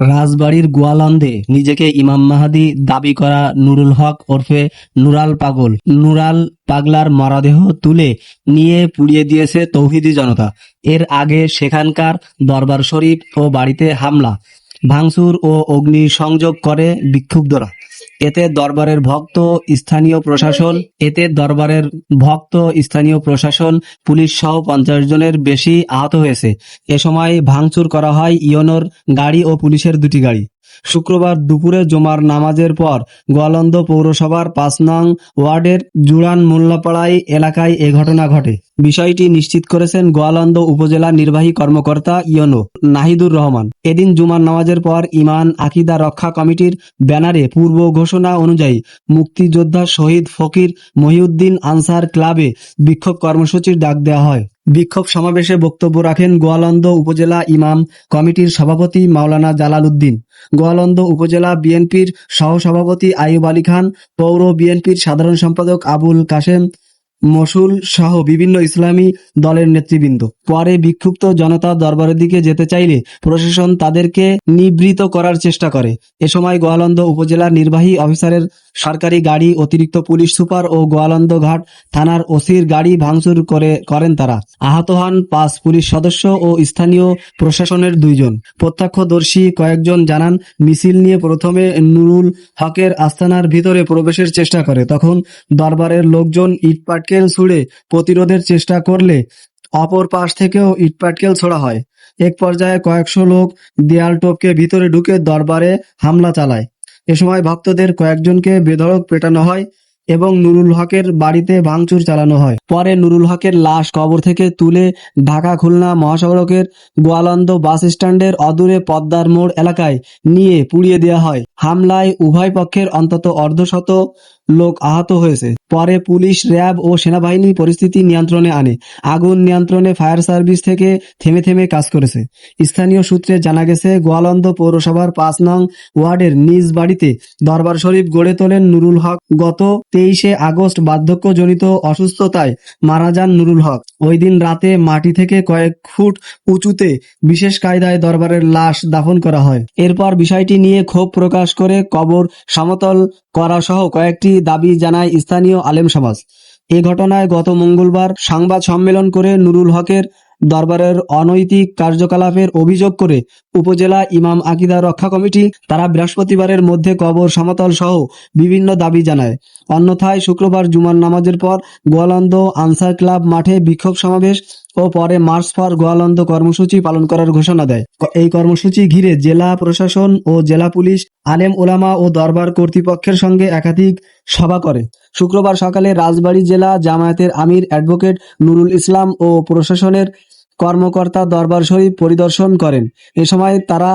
রাজবাড়ীর গোয়ালন্দে নিজেকে ইমাম মাহাদি দাবি করা নুরুল হক ওরফে নুরাল পাগল। নুরাল পাগলার মরদেহ তুলে নিয়ে পুড়িয়ে দিয়েছে তৌহিদি জনতা। এর আগে সেখানকার দরবার শরীফ ও বাড়িতে হামলা। ভাঙচুর ও অগ্নিসংযোগ করে বিক্ষুব্ধরা। এতে দরবারের ভক্ত, স্থানীয় প্রশাসন, এতে দরবারের ভক্ত, স্থানীয় প্রশাসন, পুলিশ সহ পঞ্চাশ জনের বেশি আহত হয়েছে। এ সময় ভাঙচুর করা হয় ইয়নোর গাড়ি ও পুলিশের দুটি গাড়ি। শুক্রবার দুপুরে জমার নামাজের পর গোয়ালন্দ পৌরসভার পাঁচ নং ওয়ার্ডের জুড়ান মোল্লাপাড়াই এলাকায় এ ঘটনা ঘটে। বিষয়টি নিশ্চিত করেছেন গোয়ালন্দ উপজেলা নির্বাহী কর্মকর্তা ইয়নো নাহিদুর রহমান। এদিন জুমার নামাজের পর ইমান, আকিদা রক্ষা কমিটির ব্যানারে পূর্ব ঘোষণা অনুযায়ী মুক্তিযোদ্ধা শহীদ ফকির মহিউদ্দিন আনসার ক্লাবে বিক্ষোভ কর্মসূচির ডাক দেওয়া হয়। বিক্ষোভ সমাবেশে বক্তব্য রাখেন গোয়ালন্দ উপজেলা ইমাম কমিটির সভাপতি মাওলানা জালাল উদ্দিন গোয়ালন্দ উপজেলা বিএনপির সহসভাপতি আইয়ুব আলী খান, পৌর বিএনপির সাধারণ সম্পাদক আবুল কাশেম মসুল সহ বিভিন্ন ইসলামী দলের নেতৃবৃন্দ। পরে বিক্ষুব্ধ জনতা দরবারের দিকে যেতে চাইলে প্রশাসন তাদেরকে নিবৃত করার চেষ্টা করে। এ সময় গোয়ালন্দ উপজেলার নির্বাহী অফিসারের সরকারি গাড়ি, অতিরিক্ত পুলিশ সুপার ও গোয়ালন্দ ঘাট থানার ওসির গাড়ি ভাঙচুর করে, করেন তারা। আহত হন পাঁচ পুলিশ সদস্য ও স্থানীয় প্রশাসনের দুইজন। প্রত্যক্ষদর্শী কয়েকজন জানান, মিছিল নিয়ে প্রথমে নুরুল হকের আস্তানার ভিতরে প্রবেশের চেষ্টা করে। তখন দরবারের লোকজন ইটপাটকেল ছুড়ে প্রতিরোধের চেষ্টা করলে অপর পাশ থেকেও ইটপাটকেল ছোড়া হয়। এক পর্যায়ে কয়েকশো লোক দেয়াল টপকে ভিতরে ঢুকে দরবারে হামলা চালায়। এ সময় ভক্তদের কয়েকজনকে বেধড়ক পেটানো হয় এবং নুরুল হকের বাড়িতে ভাঙচুর চালানো হয়। পরে নুরুল হকের লাশ কবর থেকে তুলে ঢাকা খুলনা মহাসড়কের গোয়ালন্দ বাস স্ট্যান্ডের অদূরে পদ্মার মোড় এলাকায় নিয়ে পুড়িয়ে দেওয়া হয়। হামলায় উভয় পক্ষের অন্তত অর্ধশত লোক আহত হয়েছে। পরে পুলিশ, র্যাব ও সেনাবাহিনী পরিস্থিতি নিয়ন্ত্রণে আনে। আগুন নিয়ন্ত্রণে ফায়ার সার্ভিস থেকে থেমে থেমে কাজ করেছে। স্থানীয় সূত্রে জানা গেছে, গোয়ালন্দ পৌরসভার পাঁচ নং ওয়ার্ডের নিজ বাড়িতে দরবার শরীফ গড়ে তোলেন নুরুল হক। গত তেইশে আগস্ট বার্ধক্যজনিত অসুস্থতায় মারা যান নুরুল হক। ওই দিন রাতে মাটি থেকে কয়েক ফুট উঁচুতে বিশেষ কায়দায় দরবারের লাশ দাফন করা হয়। এরপর বিষয়টি নিয়ে ক্ষোভ প্রকাশ করে কবর সমতল করা সহ কয়েকটি দাবি জানায় স্থানীয় আলেম সমাজ। এ ঘটনায় গত মঙ্গলবার সংবাদ সম্মেলন করে নুরুল হকের দরবারের অনৈতিক কার্যকলাপের অভিযোগ করে উপজেলা ইমাম আকিদা রক্ষা কমিটি তারা বৃহস্পতিবারের মধ্যে কবর, সমতল সহ বিভিন্ন দাবি জানায়। অন্যথায় শুক্রবার জুমার নামাজের পর গোয়ালন্দ আনসার ক্লাব মাঠে বিক্ষোভ সমাবেশ ও পরে মার্চ ফর গোয়ালন্দ কর্মসূচি পালন করার ঘোষণা দেয়। এই কর্মসূচি ঘিরে জেলা প্রশাসন ও জেলা পুলিশ, আলেম ওলামা ও দরবার কর্তৃপক্ষের সঙ্গে একাধিক সভা করে। শুক্রবার সকালে রাজবাড়ী জেলা জামায়াতের আমির অ্যাডভোকেট নুরুল ইসলাম ও প্রশাসনের কর্মকর্তা দরবার শরীফ পরিদর্শন করেন। এ সময় তারা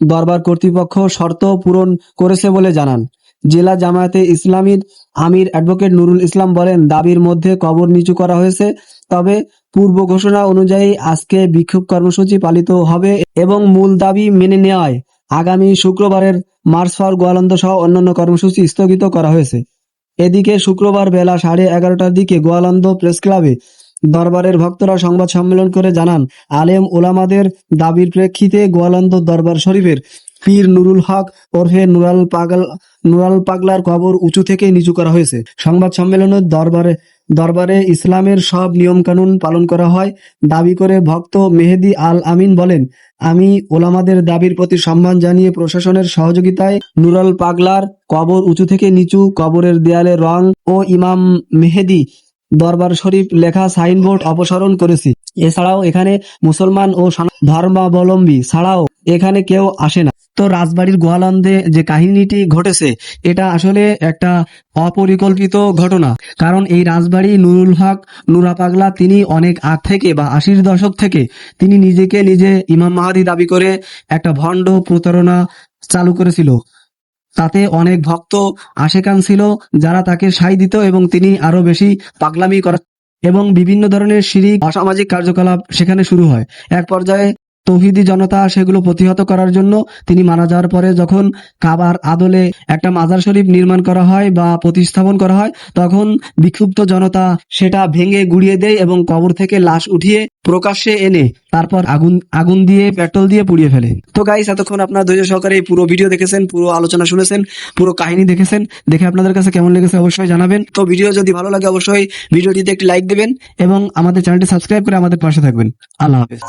দরবার কর্তৃপক্ষ শর্ত পূরণ করেছে বলে জানান। জেলা জামায়াতে ইসলামীর আমির অ্যাডভোকেট নুরুল ইসলাম বলেন, দাবির মধ্যে কবর নিচু করা হয়েছে, তবে পূর্ব ঘোষণা অনুযায়ী আজকে বিক্ষোভ কর্মসূচি পালিত হবে এবং মূল দাবি মেনে নেওয়ায় আগামী শুক্রবারের মার্চ ফর গোয়ালন্দ সহ অন্যান্য কর্মসূচি স্থগিত করা হয়েছে। এদিকে শুক্রবার বেলা সাড়ে এগারোটার দিকে গোয়ালন্দ প্রেস ক্লাবে দরবারের ভক্তরা সংবাদ সম্মেলন করে জানান, আলেম ওলামাদের দাবির প্রেক্ষিতে গোয়ালন্দ দরবার শরীফের পীর নুরুল হক ওরফে নুরাল পাগল, নুরাল পাগলার কবর উঁচু থেকে নিচু করা হয়েছে। সংবাদ সম্মেলনে দরবারে দরবারে ইসলামের সব নিয়মকানুন পালন করা হয়। দাবি করে ভক্ত মেহেদি আল আমিন বলেন, আমি ওলামাদের দাবির প্রতি সম্মান জানিয়ে প্রশাসনের সহযোগিতায় নুরাল পাগলার কবর উঁচু থেকে নিচু কবরের দেয়ালে রং ও ইমাম মেহেদি দরবার শরীফ লেখা সাইনবোর্ড অপসারণ করেছি। এছাড়াও এখানে মুসলমান ও ধর্মাবলম্বী ছাড়াও এখানে কেউ আসে না। তো রাজবাড়ির গোয়ালন্দে যে কাহিনীটি ঘটেছে, এটা আসলে একটা অপরিকল্পিত ঘটনা। কারণ এই রাজবাড়ি নুরুল হক, নুরা পাগলা, তিনি অনেক আগ থেকে বা আশির দশক থেকে তিনি নিজেকে নিজে ইমাম মাহাদি দাবি করে একটা ভণ্ড প্রতারণা চালু করেছিল। তাতে অনেক ভক্ত আশেকান ছিল, যারা তাকে সাই দিত এবং তিনি আরও বেশি পাগলামি করা এবং বিভিন্ন ধরনের শিরিক, অসামাজিক কার্যকলাপ সেখানে শুরু হয়। এক পর্যায়ে তৌহিদি জনতা সেগুলো প্রতিহত করার জন্য তিনি মারা যাওয়ার পরে যখন কাবার আদলে একটা মাজার শরীফ নির্মাণ করা হয় বা প্রতিস্থাপন করা হয়, তখন বিক্ষুব্ধ জনতা সেটা ভেঙে গুড়িয়ে দেয় এবং কবর থেকে লাশ উঠিয়ে প্রকাশ্যে এনে তারপর আগুন আগুন দিয়ে পেট্রোল দিয়ে পুড়িয়ে ফেলে। তো গাইস এতক্ষণ আপনার ধৈর্য সহকারে পুরো ভিডিও দেখেছেন, পুরো আলোচনা শুনেছেন, পুরো কাহিনী দেখেছেন, দেখে আপনাদের কাছে কেমন লেগেছে অবশ্যই জানাবেন। তো ভিডিও যদি ভালো লাগে অবশ্যই ভিডিওটিতে একটি লাইক দেবেন এবং আমাদের চ্যানেলটি সাবস্ক্রাইব করে আমাদের পাশে থাকবেন। আল্লাহ হাফেজ।